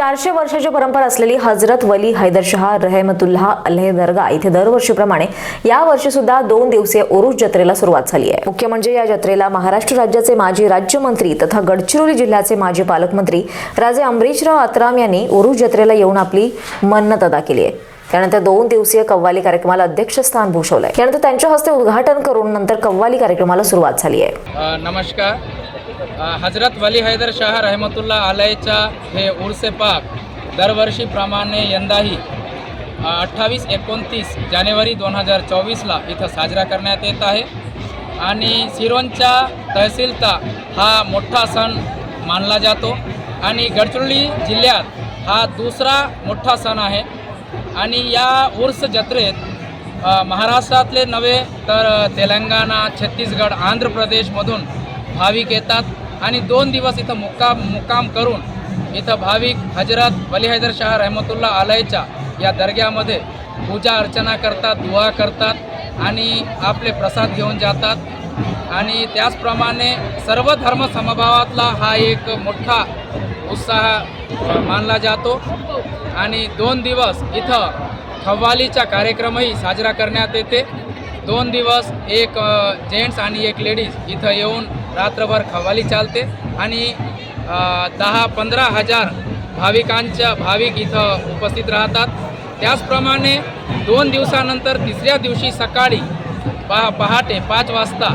चारशे वर्षाची परंपरा असलेली हजरत वली हैदरशहा रहमतुल्ला अल्हे दर्गा इथे दरवर्षीप्रमाणे या वर्षी सुद्धा दोन दिवसीय ओरुस जत्रेला सुरुवात झाली आहे. मुख्य म्हणजे या जत्रेला महाराष्ट्र राज्याचे माजी राज्यमंत्री तथा गडचिरोली जिल्ह्याचे माजी पालकमंत्री राजे अमरीशराव आत्राम यांनी ओरुस जत्रेला येऊन आपली मन्नत अदा केली आहे. त्यानंतर दोन दिवसीय कव्वाली कार्यक्रमाला अध्यक्षस्थान भूषवलंय त्यानंतर त्यांच्या हस्ते उद्घाटन करून नंतर कव्वाली कार्यक्रमाला सुरुवात झाली आहे. नमस्कार. हजरत वली हैदर शाह रहमतुल्ला आलयच्या हे उर्से पाक दरवर्षीप्रमाणे यंदाही अठ्ठावीस एकोणतीस जानेवारी दोन हजार चोवीसला इथं साजरा करण्यात येत आहे. आणि सिरोंच्या तहसीलचा हा मोठा सण मानला जातो. आणि गडचिरोली जिल्ह्यात हा दुसरा मोठा सण आहे. आणि या उर्स जत्रेत महाराष्ट्रातले नव्हे तर तेलंगणा छत्तीसगड आंध्र प्रदेशमधून भाविक येतात आणि दोन दिवस इथं मुक्काम मुक्काम करून इथं भाविक हजरत वली हैदर शाह रहमतुल्ला आलयच्या या दर्ग्यामध्ये पूजा अर्चना करतात दुआ करतात आणि आपले प्रसाद घेऊन जातात. आणि त्याचप्रमाणे सर्व धर्म समभावातला हा एक मोठा उत्साह मानला जातो. आणि दोन दिवस इथं खव्वालीचा कार्यक्रमही साजरा करण्यात येते. दोन दिवस एक जेंट्स आणि एक लेडीज इथं येऊन रात्रभर खवाली चालते आणि दहा पंधरा हजार भाविकांच्या भाविक इथं उपस्थित राहतात. त्याचप्रमाणे दोन दिवसानंतर तिसऱ्या दिवशी सकाळी पहा पहाटे पाच वाजता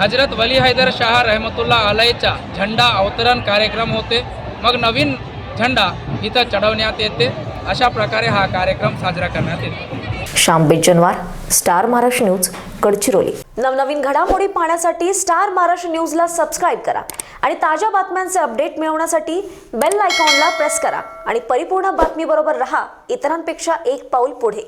हजरत वली हैदर शाह रहमतुल्ला आलयचा झेंडा अवतरण कार्यक्रम होते. मग नवीन झेंडा इथं चढवण्यात येते. अशा प्रकारे हा कार्यक्रम साजरा करण्यात येतो. Shyam Bejanwar star Maharashtra news Gadchiroli. नवनवीन घडामोडी पाहण्यासाठी स्टार महाराष्ट्र न्यूजला सबस्क्राईब करा आणि ताज्या बातम्यांचे अपडेट मिळवण्यासाठी बेल आयकॉनला प्रेस करा आणि परिपूर्ण बातमीबरोबर रहा. इतरांपेक्षा एक पाऊल पुढे.